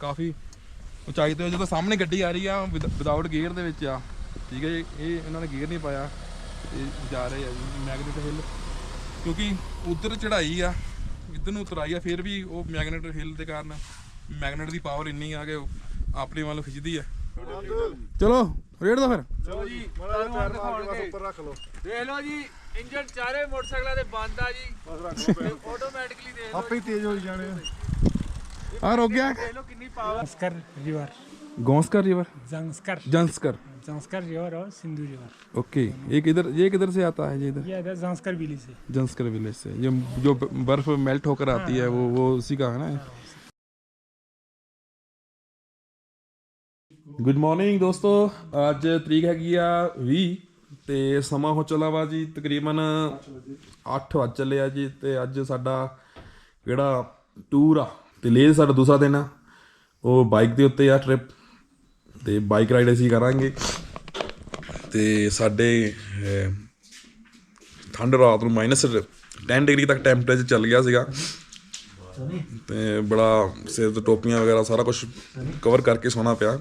ਕਾਫੀ ਉਚਾਈ ਤੇ ਜਦੋਂ ਸਾਹਮਣੇ ਗੱਡੀ ਆ ਰਹੀ ਆ ਵਿਦਆਊਟ ਗੇਅਰ ਦੇ ਵਿੱਚ ਆ। ਠੀਕ ਹੈ ਜੀ ਇਹ ਇਹਨਾਂ ਨੇ ਗੇਅਰ ਨਹੀਂ ਪਾਇਆ ਤੇ ਜਾ ਰਹੇ ਆ ਜੀ ਮੈਗਨੇਟ ਹਿੱਲ ਕਿਉਂਕਿ ਉਧਰ ਚੜਾਈ ਆ ਇੱਧਰ ਨੂੰ ਉਤਰਾਈ ਆ ਫਿਰ ਵੀ ਉਹ ਮੈਗਨੇਟ ਹਿੱਲ ਦੇ ਕਾਰਨ ਮੈਗਨੇਟ ਦੀ ਪਾਵਰ ਇੰਨੀ ਆ ਕਿ ਉਹ ਆਪਣੇ ਵੱਲ ਖਿੱਚਦੀ ਆ। ਚਲੋ ਰੇਡ ਦਾ ਫਿਰ। ਚਲੋ ਜੀ ਦਿਖਾਉਣਗੇ ਉੱਪਰ ਰੱਖ ਲਓ। ਦੇਖ ਲਓ ਜੀ ਇੰਜਨ ਚਾਰੇ ਮੋਟਰਸਾਈਕਲਾਂ ਦੇ ਬੰਦ ਆ ਜੀ। ਬਸ ਰੱਖ ਲਓ ਪੈਰ। ਆਟੋਮੈਟਿਕਲੀ ਦੇਖ ਲਓ ਆਪੇ ਹੀ ਤੇਜ਼ ਹੋਈ ਜਾਣੇ ਆ। ਆ ਰੁਕ ਗਿਆ ਦੇਖ ਲਓ ਕਿੰਨੀ power Zanskar River. Zanskar river Zanskar. Zanskar Zanskar River और सिंधु रिवर ओके ये किधर ये किधर से आता है ये इधर ये इधर zanskar विलेज से जंसकर विलेज से ये जो ब- बर्फ मेल्ट होकर आती है वो वो उसी का है ना ਗੁੱਡ ਮਾਰਨਿੰਗ ਦੋਸਤੋ ਅੱਜ ਤਰੀਕ ਹੈਗੀ ਆ 20 ਤੇ ਸਮਾਂ ਹੋ ਚਲਾ ਵਾ ਜੀ ਤਕਰੀਬਨ 8 ਵਜ ਚੱਲੇ ਆ ਜੀ ਤੇ ਅੱਜ ਸਾਡਾ ਜਿਹੜਾ ਟੂਰ ਆ ਤੇ ਲੇਹ ਸਾਡਾ ਦੂਸਰਾ ਦਿਨ ਆ। ਉਹ ਬਾਈਕ ਦੇ ਉੱਤੇ ਆ ਟ੍ਰਿਪ ਤੇ ਬਾਈਕ ਰਾਈਡ ਅਸੀਂ ਕਰਾਂਗੇ। ਤੇ ਸਾਡੇ ਠੰਡ ਰਾਤ ਨੂੰ ਮਾਈਨਸ 10 ਡਿਗਰੀ ਤੱਕ ਟੈਂਪਰੇਚਰ ਚੱਲ ਗਿਆ ਸੀਗਾ। ਤੇ ਬੜਾ ਸਿਰ ਤੇ ਟੋਪੀਆਂ ਵਗੈਰਾ ਸਾਰਾ ਕੁਝ ਕਵਰ ਕਰਕੇ ਸੋਣਾ ਪਿਆ।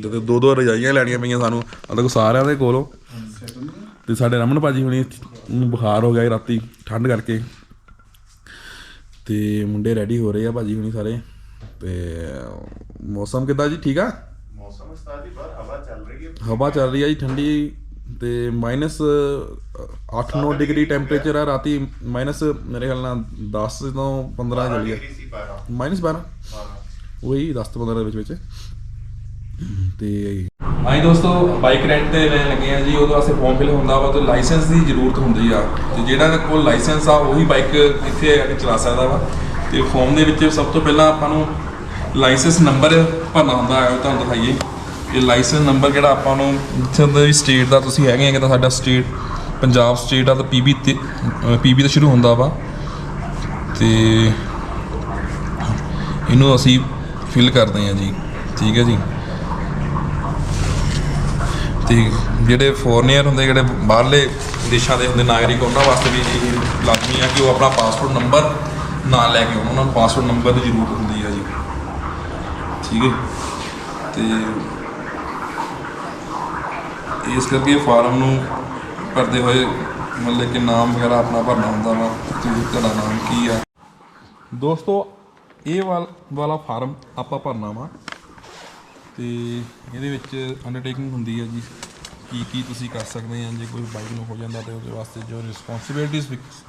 ਜਦੋਂ ਦੋ ਦੋ ਰਜਾਈਆਂ ਲੈਣੀਆਂ ਪਈਆਂ ਸਾਨੂੰ ਦੇਖੋ ਸਾਰਿਆਂ ਦੇ ਕੋਲੋਂ। ਤੇ ਸਾਡੇ ਰਮਨ ਭਾਜੀ ਹੁਣੀ ਬੁਖਾਰ ਹੋ ਗਿਆ ਰਾਤੀ ਠੰਡ ਕਰਕੇ। ਤੇ ਮੁੰਡੇ ਰੈਡੀ ਹੋ ਰਹੇ ਆ ਭਾਜੀ ਹੁਣੀ ਸਾਰੇ। ਤੇ ਮੌਸਮ ਕਿੱਦਾਂ ਜੀ? ਠੀਕ ਆ? ਮੌਸਮ ਉਸਤਾਦ ਦੀ ਬਾਹਰ ਹਵਾ ਚੱਲ ਰਹੀ ਹੈ। ਹਵਾ ਚੱਲ ਰਹੀ ਆ ਜੀ ਠੰਡੀ। ਤੇ ਮਾਈਨਸ 8-9 ਡਿਗਰੀ ਟੈਂਪਰੇਚਰ ਆ ਰਾਤੀ। ਮਾਈਨਸ ਮੇਰੇ ਖਿਆਲ ਨਾਲ 10 ਤੋਂ 15 ਚੱਲ ਪਾਰਾ ਮਾਈਨਸ 12 ਉਹੀ 10 ਤੋਂ 15 ਦੇ ਵਿੱਚ ਵਿੱਚ। ਤੇ ਹਾਂਜੀ ਦੋਸਤੋ ਬਾਈਕ ਰੈਂਟ ਤੇ ਲੈਣ ਲੱਗੇ ਆ ਜੀ। ਉਹਦੇ ਵਾਸਤੇ ਫਾਰਮ ਫਿਲ ਹੁੰਦਾ ਵਾ ਤੇ ਲਾਇਸੈਂਸ ਦੀ ਜ਼ਰੂਰਤ ਹੁੰਦੀ ਆ। ਤੇ ਜਿਹੜਾ ਕੋਲ ਲਾਇਸੈਂਸ ਆ, ਉਹੀ ਬਾਈਕ ਇੱਥੇ ਆ ਕੇ ਚਲਾ ਸਕਦਾ ਵਾ। ਤੇ ਫਾਰਮ ਦੇ ਵਿੱਚ ਸਭ ਤੋਂ ਪਹਿਲਾਂ ਆਪਾਂ ਨੂੰ ਲਾਇਸੈਂਸ ਨੰਬਰ ਭਰਨਾ ਹੁੰਦਾ ਹੈ ਤੁਹਾਨੂੰ ਦਿਖਾਈਏ। ਇਹ ਲਾਇਸੈਂਸ ਨੰਬਰ ਜਿਹੜਾ ਆਪਾਂ ਨੂੰ ਜਿੱਥੇ ਦਾ ਸਟੇਟ ਦਾ ਤੁਸੀਂ ਹੈਗੇ ਆ ਕਿ ਤਾਂ ਸਾਡਾ ਸਟੇਟ ਪੰਜਾਬ ਸਟੇਟ ਆ, ਤਾਂ ਪੀਬੀ ਤੇ ਪੀਬੀ ਤੋਂ ਸ਼ੁਰੂ ਹੁੰਦਾ ਵਾ। ਤੇ ਇਹਨੂੰ ਅਸੀਂ ਫਿਲ ਕਰਦੇ ਹਾਂ ਜੀ। ਠੀਕ ਹੈ ਜੀ? ਤੇ ਜਿਹੜੇ ਫੋਰਨੀਅਰ ਹੁੰਦੇ, ਜਿਹੜੇ ਬਾਹਰਲੇ ਦੇਸ਼ਾਂ ਦੇ ਹੁੰਦੇ ਨਾਗਰਿਕ, ਉਹਨਾਂ ਵਾਸਤੇ ਵੀ ਇਹ ਲਾਜ਼ਮੀ ਆ ਕਿ ਉਹ ਆਪਣਾ ਪਾਸਪੋਰਟ ਨੰਬਰ ਨਾਲ ਲੈ ਕੇ ਆਉਣ। ਉਹਨਾਂ ਨੂੰ ਪਾਸਪੋਰਟ ਨੰਬਰ ਦੀ ਜ਼ਰੂਰਤ ਹੁੰਦੀ ਆ ਜੀ। ਠੀਕ ਹੈ? ਤੇ ਇਸ ਕਰਕੇ ਫਾਰਮ ਨੂੰ ਭਰਦੇ ਹੋਏ ਮਤਲਬ ਕਿ ਨਾਮ ਵਗੈਰਾ ਆਪਣਾ ਭਰਨਾ ਹੁੰਦਾ ਵਾ ਕਿ ਤੁਹਾਡਾ ਨਾਮ ਕੀ ਆ? ਦੋਸਤੋ, ਇਹ ਵਾਲਾ ਫਾਰਮ ਆਪਾਂ ਭਰਨਾ ਵਾ। ਤੇ ਇਹਦੇ ਵਿੱਚ ਅੰਡਰਟੇਕਿੰਗ ਹੁੰਦੀ ਹੈ ਜੀ, ਕੀ ਕੀ ਤੁਸੀਂ ਕਰ ਸਕਦੇ ਆ, ਜੇ ਕੋਈ ਬਾਈਕ ਨੂੰ ਹੋ ਜਾਂਦਾ ਤੇ ਉਹਦੇ ਵਾਸਤੇ ਜੋ ਰਿਸਪੌਂਸਿਬਿਲਟੀਆਂ ਫਿਕਸ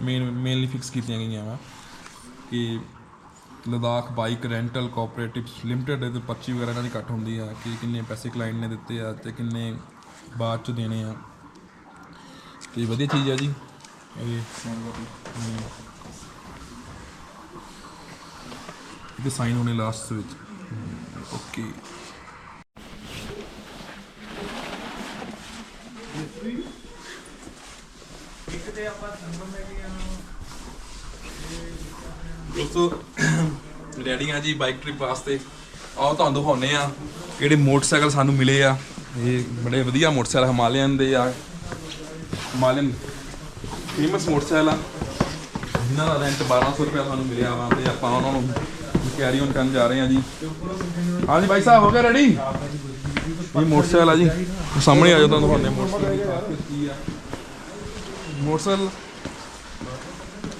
ਮੇਨ ਮੇਨਲੀ ਫਿਕਸ ਕੀਤੀਆਂ ਗਈਆਂ ਵਾ, ਕਿ Ladakh bike rental cooperatives limited ਇਹਦੇ ਪਰਚੀ ਵਗੈਰਾ ਇਹਨਾਂ ਦੀ ਕੱਟ ਹੁੰਦੀ ਆ, ਕਿ ਕਿੰਨੇ ਪੈਸੇ ਕਲਾਇੰਟ ਨੇ ਦਿੱਤੇ ਆ ਤੇ ਕਿੰਨੇ ਬਾਅਦ ਚ ਦੇਣੇ ਆ ਤੇ ਵਧੀਆ ਚੀਜ਼ ਆ ਜੀ, ਇਹ ਹਮ। ਇਹਦੇ ਸਾਈਨ ਹੋਣੇ ਲਾਸਟ ਵਿੱਚ ਓਕੇ। ਦੋਸਤੋ ਰੈਡੀ ਆ ਜੀ ਬਾਈਕ ਟ੍ਰਿਪ ਵਾਸਤੇ, ਆਓ ਤੁਹਾਨੂੰ ਦਿਖਾਉਨੇ ਆ ਕਿਹੜੇ ਮੋਟਰਸਾਈਕਲ ਸਾਨੂੰ ਮਿਲੇ ਆ। ਇਹ ਬੜੇ ਵਧੀਆ ਮੋਟਰਸਾਈਕਲ ਹਿਮਾਲਯਨ ਦੇ ਆ। ਹਿਮਾਲਯਨ ਫੇਮਸ ਮੋਟਰਸਾਈਕਲ ਆ। ਜਿਨ੍ਹਾਂ ਦਾ ਰੈਂਟ 1200 ਰੁਪਏ ਸਾਨੂੰ ਮਿਲਿਆ ਵਾ ਤੇ ਆਪਾਂ ਉਹਨਾਂ ਨੂੰ ਕੈਰੀ ਔਨ ਕਰਨ ਜਾ ਰਹੇ ਆ ਜੀ। ਹਾਂਜੀ ਭਾਈ ਸਾਹਿਬ ਹੋ ਗਿਆ ਰੈਡੀ ਇਹ ਮੋਟਰਸਾਈਕਲ ਆ ਜੀ। ਸਾਹਮਣੇ ਆ ਜਾਓ ਤੁਹਾਨੂੰ। ਦਿਖਾਉਂਦੇ ਮੋਟਰਸਾਈਕਲ ਕੀ ਆ? ਮੋਟਰਸਾਈਕਲ।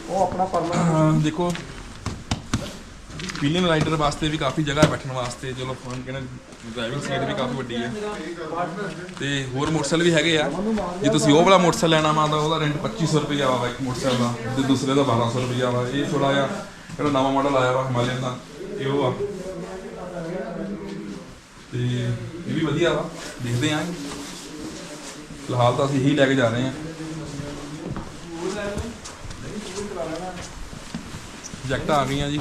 ਉਹ ਆਪਣਾ ਪਰਲਾ ਦੇਖੋ। ਫੀਲਿੰਗ ਰਾਈਡਰ ਵਾਸਤੇ ਵੀ ਕਾਫੀ ਜਗ੍ਹਾ ਬੈਠਣ ਵਾਸਤੇ ਚਲੋ ਫੋਨ ਕਹਿੰਦੇ ਡਰਾਈਵਿੰਗ ਸੀਟ ਵੀ ਕਾਫੀ ਵੱਡੀ ਹੈ ਤੇ ਹੋਰ ਮੋਟਰਸਾਈਕਲ ਵੀ ਹੈਗੇ ਆ। ਜੇ ਤੁਸੀਂ ਉਹ ਵਾਲਾ ਮੋਟਰਸਾਈਕਲ ਲੈਣਾ ਵਾ ਤਾਂ ਉਹਦਾ ਰੈਂਟ 2500 ਰੁਪਏ ਵਾ ਇੱਕ ਮੋਟਰਸਾਈਕਲ ਦਾ। ਤੇ ਦੂਸਰੇ ਦਾ 1200 ਰੁਪਏ ਵਾ। ਇਹ ਥੋੜਾ ਜਿਹਾ ਜਿਹੜਾ ਨਵਾਂ ਮਾਡਲ ਆਇਆ ਵਾ ਹਿਮਾਲਯਨ ਦਾ ਇਹ ਉਹ ਆ। ਤੇ ਇਹ ਵੀ ਵਧੀਆ ਵਾ ਦੇਖਦੇ ਆਂ ਫਿਲਹਾਲ ਤਾਂ ਅਸੀਂ ਇਹੀ ਲੈ ਕੇ ਜਾ ਰਹੇ ਹਾਂ ਜੈਕਟਾਂ ਆ ਗਈਆਂ ਜੀ।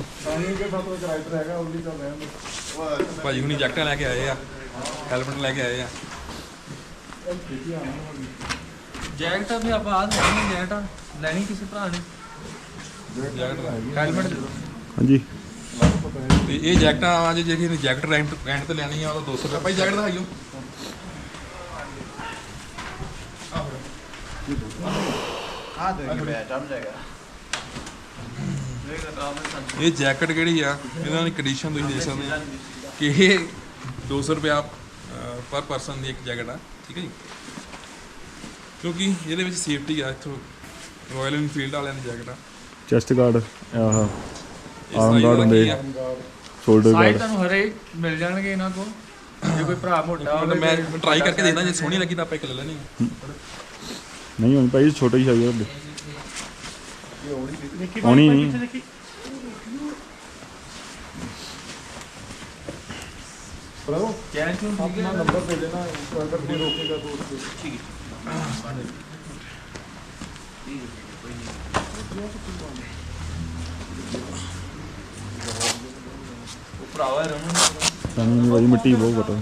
ਭਾਜੀ ਹੁਣੀ ਜੈਕਟਾਂ ਲੈ ਕੇ ਆਏ ਆ ਹੈਲਮਟ ਲੈ ਕੇ ਆਏ ਆ। ਜੈਕਟ ਵੀ ਆਪਾਂ ਆ ਲੈਣੀ ਜੈਕਟ ਲੈਣੀ ਕਿਸੇ ਭਰਾ ਨੇ। Jacket helmet. ਹਾਂਜੀ। ਤੇ ਇਹ ਜੈਕਟਾਂ ਆ ਜੇ ਜਿਹੜੀ ਜੈਕਟ ਰੈਂਟ ਰੈਂਟ ਤੇ ਲੈਣੀ ਆ ਉਹਦਾ 200 ਰੁਪਏ। ਭਾਈ ਜੈਕਟ ਦਿਖਾਈਓ। ਆ ਦੇਖੀ ਬੈਠ ਜਮ ਜਾਏਗਾ ਇਹ ਜੈਕਟ ਕਿਹੜੀ ਆ? ਇਹਨਾਂ ਦੀ ਕੰਡੀਸ਼ਨ ਤੁਸੀਂ ਦੇਖ ਸਕਦੇ ਆ ਕਿ ਇਹ 200 ਰੁਪਿਆ ਪਰ ਪਰਸਨ ਦੀ ਇੱਕ ਜੈਕਟ ਆ ਠੀਕ ਹੈ ਜੀ? ਕਿਉਂਕਿ ਇਹਦੇ ਵਿੱਚ ਸੇਫਟੀ ਆ ਇੱਥੋਂ ਰਾਇਲ ਇਨਫੀਲਡ ਵਾਲਿਆਂ ਦੀ ਜੈਕਟ ਆ। ਚੈਸਟ ਗਾਰਡ ਆਹ। ਆਰਮ ਗਾਰਡ ਹੁੰਦੇ ਸ਼ੋਲਡਰ ਸਾਰੇ ਗਾਰਡ ਤੁਹਾਨੂੰ ਹਰੇ ਮਿਲ ਜਾਣਗੇ ਇਹਨਾਂ ਕੋਲ। ਜੇ ਕੋਈ ਭਰਾ ਮੋਟਾ ਹੋਵੇ ਮੈਂ ਟਰਾਈ ਕਰਕੇ ਦੇਖਦਾ ਜੇ ਸੋਹਣੀ ਲੱਗੀ ਤਾਂ ਆਪਾਂ ਇੱਕ ਲੈ ਲੈਣੀ ਨਹੀਂ ਹੁਣ ਭਾਈ ਛੋਟੇ ਹੀ ਹੈਗੇ ਉਹਦੇ ਹੋਣੀ ਨਹੀਂ। ਪ੍ਰਭੂ ਕੈਂਚ ਨੂੰ ਆਪਣਾ ਨੰਬਰ ਦੇ ਦੇਣਾ ਅਗਰ ਕੋਈ ਰੋਕੇਗਾ ਤਾਂ ਉਸ ਤੇ। ਠੀਕ ਹੈ। ਠੀਕ ਹੈ ਕੋਈ ਨਹੀਂ। ਉਹ ਭਰਾਵਾ ਰਮਨ ਸਾਨੂੰ ਨਹੀਂ ਵਾਰੀ ਮਿੱਟੀ ਬਹੁਤ ਘਟੋ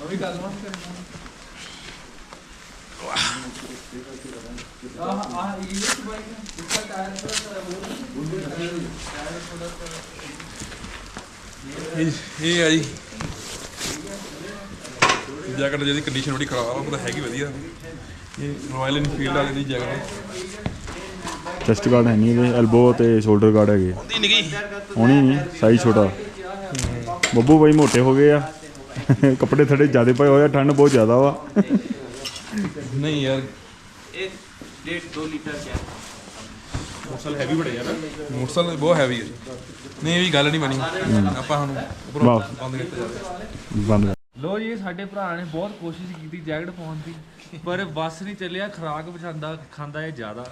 ਨਵੀਂ ਗੱਲ ਨਾ ਕਰਨਾ ਆਹ ਆਹ ਇਹ ਇਸ ਬਾਈਕ ਦਾ ਦਿੱਕਤ ਆ ਰਹੀ ਹੈ ਉਹ ਇਹ ਆ ਜੀ। ਜੈਕਟ ਜਿਹੜੀ ਕੰਡੀਸ਼ਨ ਬੜੀ ਖਰਾਬ ਆ, ਉਹ ਤਾਂ ਹੈਗੀ ਵਧੀਆ। ਇਹ ਰਾਇਲ ਇਨਫੀਲਡ ਵਾਲੀ ਜੈਕਟ ਚੈਸਟ ਗਾਰਡ ਹੈ ਨਹੀਂ ਇਹਦੇ ਐਲਬੋ ਤੇ ਸ਼ੋਲਡਰ ਗਾਰਡ ਹੈਗੇ ਹੁੰਦੀ ਨਿੱਕੀ। ਹੋਣੀ ਨਹੀਂ ਸਾਈਜ਼ ਛੋਟਾ। ਬੱਬੂ ਬਾਈ ਮੋਟੇ ਹੋ ਗਏ ਆ। ਕੱਪੜੇ ਥੜੇ ਜ਼ਿਆਦੇ ਪਏ ਹੋਏ ਆ ਠੰਡ ਬਹੁਤ ਜ਼ਿਆਦਾ ਵਾ। ਨਹੀਂ ਯਾਰ। ਇਹ 1.5 ਲੀਟਰ ਕਿਆ? ਮੋਟਰਸਾਈਕਲ ਹੈਵੀ ਬੜੇ ਯਾਰ। ਮੋਟਰਸਾਈਕਲ ਬਹੁਤ ਹੈਵੀ ਹੈ ਨਹੀਂ ਇਹ ਵੀ ਗੱਲ ਨਹੀਂ ਬਣੀ। ਆਪਾਂ ਸਾਨੂੰ ਉਪਰੋਂ ਬੰਦ ਕੀਤਾ ਬੰਦ। ਲੋ ਜੀ ਸਾਡੇ ਭਰਾ ਨੇ ਬਹੁਤ ਕੋਸ਼ਿਸ਼ ਕੀਤੀ ਜੈਕਟ ਪਾਉਣ ਪਰ ਬਸ ਨਹੀਂ ਚੱਲਿਆ ਖਰਾਕ ਪਛਾਂਦਾ ਖਾਂਦਾ ਇਹ ਜ਼ਿਆਦਾ।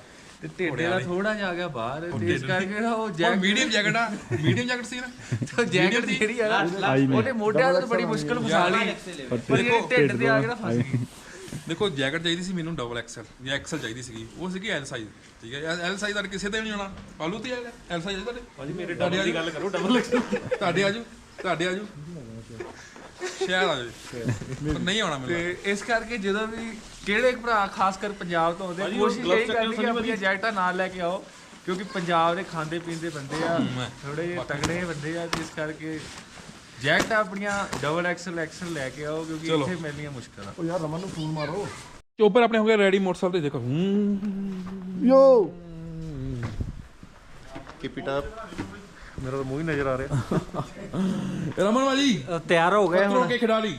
ਤੇ ਢਿੱਡੇ ਦਾ ਥੋੜਾ ਜਿਹਾ ਆ ਗਿਆ ਬਾਹਰ ਤੇ ਇਸ ਕਰਕੇ ਨਾ ਉਹ ਉਹ ਜੈਕਟ ਮੀਡੀਅਮ ਜੈਕਟ ਆ ਮੀਡੀਅਮ ਜੈਕਟ ਸੀ ਨਾ। ਤੇ ਜੈਕਟ ਜਿਹੜੀ ਆ ਉਹਨੇ ਮੋਢਿਆਂ ਤੋਂ ਬੜੀ ਮੁਸ਼ਕਲ ਫਸਾ ਲਈ। ਪਰ ਇਹ ਢਿੱਡ ਤੇ ਆ ਕੇ ਨਾ ਫਸ ਗਈ। ਦੇਖੋ ਜੈਕਟ ਚਾਹੀਦੀ ਸੀ ਮੈਨੂੰ ਡਬਲ ਐਕਸਲ ਜਾਂ ਐਕਸਲ ਚਾਹੀਦੀ ਸੀਗੀ। ਉਹ ਸੀਗੀ ਐਲ ਸਾਈਜ਼ ਠੀਕ ਹੈ ਐਲ ਸਾਈਜ਼ ਤਾਂ ਕਿਸੇ ਤੇ ਨਹੀਂ ਹੋਣਾ। ਪਾਲੂ ਤੇ ਐਲ ਸਾਈਜ਼ ਤੁਹਾਡੇ। ਭਾਜੀ ਮੇਰੇ ਡਬਲ ਦੀ ਗੱਲ ਕਰੋ ਡਬਲ ਐਕਸਲ ਤੁਹਾਡੇ ਆਜੂ ਤੁਹਾਡੇ ਆਜੂ ਸ਼ਾਇਦ ਆ ਜਾਵੇ ਨਹੀਂ ਆਉਣਾ ਮੈਨੂੰ ਤੇ ਇਸ ਕਰਕੇ ਜਦੋਂ ਵੀ ਕਿਹੜੇ ਭਰਾ ਖਾਸ ਕਰ ਪੰਜਾਬ ਤੋਂ ਆਉਂਦੇ ਕੋਸ਼ਿਸ਼ ਇਹ ਕਰਨੀ ਕਿ ਆਪਣੀਆਂ ਜੈਕਟਾਂ ਨਾਲ ਲੈ ਕੇ ਆਓ ਕਿਉਂਕਿ ਪੰਜਾਬ ਦੇ ਖਾਂਦੇ ਪੀਂਦੇ ਬੰਦੇ ਆ ਥੋੜੇ ਜਿਹੇ ਤਗੜੇ ਬੰਦੇ ਆ ਇਸ ਕਰਕੇ ਜੈਕਟਾਂ ਆਪਣੀਆਂ ਡਬਲ ਐਕਸਲ ਐਕਸਲ ਲੈ ਕੇ ਆਓ ਕਿਉਂਕਿ। ਇੱਥੇ ਮਿਲਣੀਆਂ ਮੁਸ਼ਕਲ। ਆ ਉਹ ਯਾਰ ਰਮਨ ਨੂੰ ਫੋਨ ਮਾਰੋ। ਚੋਪਰ ਆਪਣੇ ਹੋ ਗਏ ਰੈਡੀ ਮੋਟਰਸਾਈਕਲ ਤੇ ਦੇਖੋ। ਹੂੰ। ਯੋ Keep it up. ਮੇਰਾ ਤਾਂ ਮੂੰਹ ਹੀ ਨਜ਼ਰ ਆ ਰਿਹਾ। ਰਮਨ ਭਾਜੀ ਤਿਆਰ ਹੋ ਗਏ ਖਤਰੋਂ ਕੇ ਖਿਡਾਰੀ।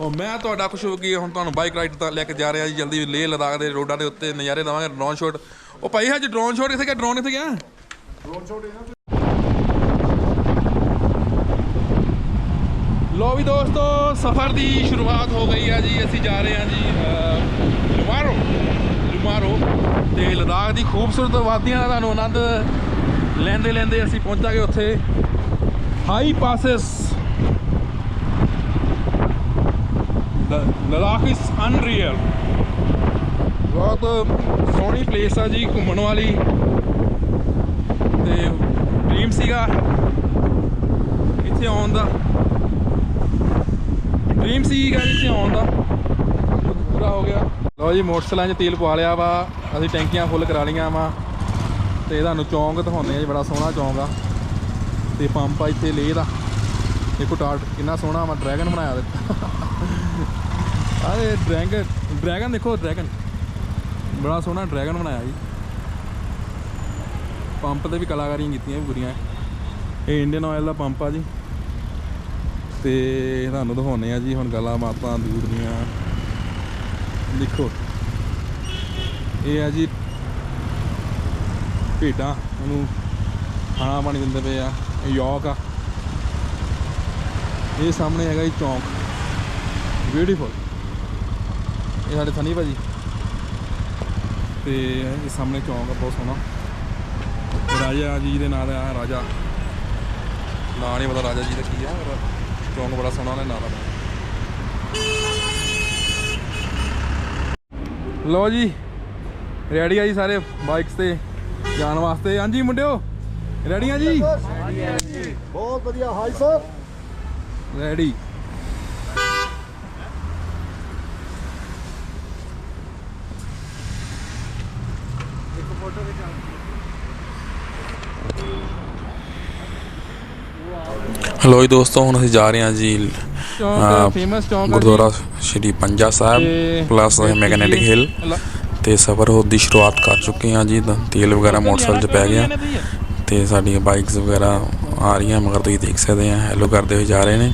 ਉਹ ਮੈਂ ਤੁਹਾਡਾ ਖੁਸ਼ ਹੋ ਗਈ ਹੁਣ ਤੁਹਾਨੂੰ ਬਾਈਕ ਰਾਈਡ ਤਾਂ ਲੈ ਕੇ ਜਾ ਰਿਹਾ ਜੀ ਜਲਦੀ ਲੇਹ ਲਦਾਖ ਦੇ ਰੋਡਾਂ ਦੇ ਉੱਤੇ ਨਜ਼ਾਰੇ ਲਵਾਂਗੇ ਡਰੋਨ ਸ਼ਾਟ ਉਹ ਭਾਈ ਅੱਜ ਡਰੋਨ ਸ਼ਾਟ ਕਿੱਥੇ ਗਿਆ ਡਰੋਨ ਕਿੱਥੇ ਗਿਆ? ਲੋ ਵੀ ਦੋਸਤੋ ਸਫ਼ਰ ਦੀ ਸ਼ੁਰੂਆਤ ਹੋ ਗਈ ਆ ਜੀ ਅਸੀਂ ਜਾ ਰਹੇ ਹਾਂ ਜੀ ਲੁਮਾਰੋ ਲੁਮਾਰੋ ਤੇ ਲਦਾਖ ਦੀ ਖੂਬਸੂਰਤ ਵਾਦੀਆਂ ਦਾ ਤੁਹਾਨੂੰ ਆਨੰਦ ਲੈਂਦੇ ਲੈਂਦੇ ਅਸੀਂ ਪਹੁੰਚਾਂਗੇ ਉੱਥੇ। ਹਾਈ ਪਾਸਸ ਲਦਾਖ ਇਸ ਅਨਰੀਅਲ ਬਹੁਤ ਸੋਹਣੀ ਪਲੇਸ ਆ ਜੀ ਘੁੰਮਣ ਵਾਲੀ। ਤੇ ਡ੍ਰੀਮ ਸੀਗਾ। ਇੱਥੇ ਆਉਣ ਦਾ। ਡ੍ਰੀਮ ਸੀਗਾ ਇੱਥੇ ਆਉਣ ਦਾ। ਪੂਰਾ ਹੋ ਗਿਆ। ਲਓ ਜੀ, ਮੋਟਰਸਾਈਕਲਾਂ 'ਚ ਤੇਲ ਪਵਾ ਲਿਆ ਵਾ। ਅਸੀਂ ਟੈਂਕੀਆਂ ਫੁੱਲ ਕਰਾ ਲਈਆਂ ਵਾ। ਤੇ ਤੁਹਾਨੂੰ ਚੌਂਕ ਦਿਖਾਉਂਦੇ ਆ ਜੀ, ਬੜਾ ਸੋਹਣਾ ਚੌਂਕ ਆ। ਤੇ ਪੰਪ ਆ ਇੱਥੇ ਲੇਹ ਦਾ। ਦੇਖੋ ਟਾਰਟ ਕਿੰਨਾ ਸੋਹਣਾ ਵਾ, ਡਰੈਗਨ ਬਣਾਇਆ ਦਿੱਤਾ ਆਹ ਡਰੈਗਨ ਡਰੈਗਨ ਦੇਖੋ, ਡਰੈਗਨ। ਬੜਾ ਸੋਹਣਾ ਡਰੈਗਨ ਬਣਾਇਆ ਜੀ। ਪੰਪ ਤੇ ਵੀ ਕਲਾਕਾਰੀਆਂ ਕੀਤੀਆਂ ਵੀ ਪੂਰੀਆਂ। ਇਹ ਇੰਡੀਅਨ ਆਇਲ ਦਾ ਪੰਪ ਆ ਜੀ। ਤੇ ਤੁਹਾਨੂੰ ਦਿਖਾਉਨੇ ਆ ਜੀ, ਹੁਣ ਗੱਲਾਂ ਬਾਤਾਂ ਦੂਰ ਦੀਆਂ। ਦੇਖੋ। ਇਹ ਆ ਜੀ ਭੇਡਾਂ, ਉਹਨੂੰ ਖਾਣਾ ਪਾਣੀ ਦਿੰਦੇ ਪਏ ਆ, ਇਹ ਯੋਕ ਆ। ਇਹ ਸਾਹਮਣੇ ਹੈਗਾ ਜੀ ਚੌਂਕ। ਬਿਊਟੀਫੁਲ ਇਹ ਸਾਡੇ ਥਨੀ ਭਾਜੀ। ਤੇ ਇਹ ਸਾਹਮਣੇ ਚੌਂਕ ਆ, ਬਹੁਤ ਸੋਹਣਾ। ਰਾਜਾ ਜੀ ਦੇ ਨਾਂ ਦਾ ਰਾਜਾ। ਨਾਂ ਨਹੀਂ ਪਤਾ ਰਾਜਾ ਜੀ ਦਾ ਕੀ ਆ ਚੌਂਕ ਬੜਾ ਸੋਹਣਾ, ਉਹਨੇ ਨਾਂ ਦਾ ਲੋ ਜੀ ਰੈਡੀ ਆ ਜੀ ਸਾਰੇ ਬਾਈਕਸ ਤੇ। ਜਾਣ ਵਾਸਤੇ। ਹਾਂਜੀ ਮੁੰਡਿਓ ਰੈਡੀ ਆ ਜੀ? ਬਹੁਤ ਵਧੀਆ ਹਾਈ ਸਰ। ਰੈਡੀ। ਹੈਲੋ ਜੀ ਦੋਸਤੋ ਹੁਣ ਅਸੀਂ ਜਾ ਰਹੇ ਹਾਂ ਜੀ। ਗੁਰਦੁਆਰਾ ਸ਼੍ਰੀ ਪੰਜਾ ਸਾਹਿਬ ਪਲੱਸ ਮੈਗਨੈਟਿਕ ਹਿੱਲ ਤੇ ਸਫ਼ਰ ਹੋਣ ਦੀ ਸ਼ੁਰੂਆਤ ਕਰ ਚੁੱਕੇ ਹਾਂ ਜੀ। ਤਾਂ ਤੇਲ ਵਗੈਰਾ ਮੋਟਰਸਾਈਕਲ 'ਚ ਪੈ ਗਿਆ। ਤੇ ਸਾਡੀਆਂ ਬਾਈਕਸ ਵਗੈਰਾ ਆ ਰਹੀਆਂ, ਮਗਰ ਤੁਸੀਂ ਦੇਖ ਸਕਦੇ ਆ ਹੈਲੋ ਕਰਦੇ ਹੋਏ ਜਾ ਰਹੇ ਨੇ।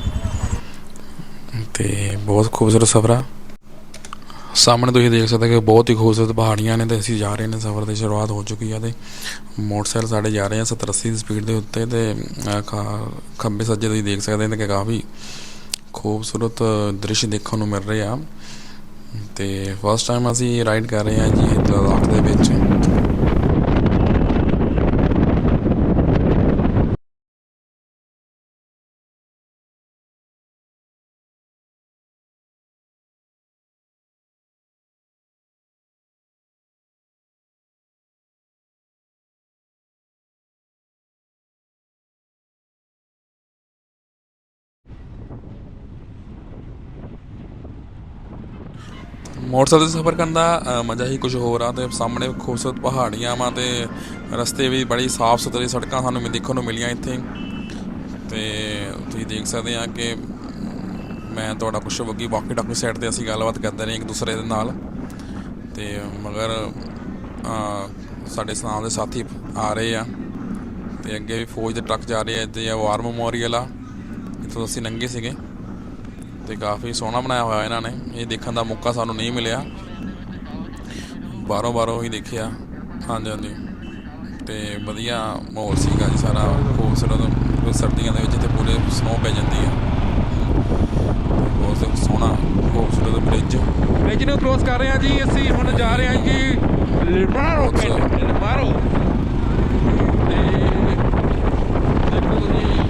ਤੇ ਬਹੁਤ ਖੂਬਸੂਰਤ ਸਫ਼ਰ ਆ। ਸਾਹਮਣੇ ਤੁਸੀਂ ਦੇਖ ਸਕਦੇ ਕਿ ਬਹੁਤ ਹੀ ਖੂਬਸੂਰਤ ਪਹਾੜੀਆਂ ਨੇ ਤੇ ਅਸੀਂ ਜਾ ਰਹੇ ਨੇ। ਸਫ਼ਰ ਦੀ ਸ਼ੁਰੂਆਤ ਹੋ ਚੁੱਕੀ ਆ ਤੇ ਮੋਟਰਸਾਈਕਲ ਸਾਡੇ ਜਾ ਰਹੇ ਆ 70 80 ਦੀ ਸਪੀਡ ਦੇ ਉੱਤੇ ਤੇ ਖੱਬੇ ਸੱਜੇ ਤੁਸੀਂ ਦੇਖ ਸਕਦੇ ਨੇ ਕਿ ਕਾਫੀ ਖੂਬਸੂਰਤ ਦ੍ਰਿਸ਼ ਦੇਖਣ ਨੂੰ ਮਿਲ ਰਹੇ ਆ। ਅਤੇ ਫਸਟ ਟਾਈਮ ਅਸੀਂ ਰਾਈਡ ਕਰ ਰਹੇ ਹਾਂ ਜੀ ਲਦਾਖ ਦੇ ਵਿੱਚ। ਮੋਟਰਸਾਈਕਲ 'ਤੇ ਸਫ਼ਰ ਕਰਨ ਦਾ ਮਜ਼ਾ ਹੀ ਕੁਝ ਹੋਰ ਆ ਤੇ ਸਾਹਮਣੇ ਖੂਬਸੂਰਤ ਪਹਾੜੀਆਂ ਵਾ ਤੇ ਰਸਤੇ ਵੀ ਬੜੀ ਸਾਫ਼ ਸੁਥਰੀ ਸੜਕਾਂ ਸਾਨੂੰ ਦੇਖਣ ਨੂੰ ਮਿਲੀਆਂ ਇੱਥੇ। ਤੇ ਤੁਸੀਂ ਦੇਖ ਸਕਦੇ ਆ ਕਿ ਮੈਂ ਤੁਹਾਡਾ ਕੁਛ ਵਗੀ ਵਾਕੀ ਟਾਕੀ ਸਾਈਡ ਤੇ ਅਸੀਂ ਗੱਲਬਾਤ ਕਰਦੇ ਰਹੇ ਇੱਕ ਦੂਸਰੇ ਦੇ ਨਾਲ। ਤੇ ਮਗਰ ਸਾਡੇ ਸਨਾਮ ਦੇ ਸਾਥੀ ਆ ਰਹੇ ਆ। ਤੇ ਅੱਗੇ ਵੀ ਫੌਜ ਦੇ ਟਰੱਕ ਜਾ ਰਹੇ ਆ ਤੇ ਇਹ ਵਾਰ ਮੈਮੋਰੀਅਲ ਆ। ਇੱਥੋਂ ਅਸੀਂ ਨੰਗੇ ਸੀਗੇ। ਤੇ ਕਾਫੀ ਸੋਹਣਾ ਬਣਾਇਆ ਹੋਇਆ ਇਹਨਾਂ ਨੇ। ਇਹ ਦੇਖਣ ਦਾ ਮੌਕਾ ਸਾਨੂੰ ਨਹੀਂ ਮਿਲਿਆ। ਬਾਹਰੋਂ ਬਾਹਰੋਂ ਹੀ ਦੇਖਿਆ। ਹਾਂਜੀ ਹਾਂਜੀ। ਤੇ ਵਧੀਆ ਮਾਹੌਲ ਸੀਗਾ ਜੀ ਸਾਰਾ। ਖੂਬਸੂਰਤ ਸਰਦੀਆਂ ਦੇ ਵਿੱਚ ਤੇ ਪੂਰੇ ਸਨੋ ਪੈ ਜਾਂਦੀ ਤੇ ਬਹੁਤ ਸੋਹਣਾ ਖੂਬਸੂਰਤ ਬ੍ਰਿਜ ਬ੍ਰਿਜ ਨੂੰ ਕ੍ਰੋਸ ਕਰ ਰਹੇ ਹਾਂ ਜੀ ਅਸੀਂ। ਹੁਣ ਜਾ ਰਹੇ ਹਾਂ ਜੀ। ਲਿਬਾਰੋ ਪਿੰਡ ਲਿਬਾਰੋ ਤੇ ਦੇਖੋ ਤੁਸੀਂ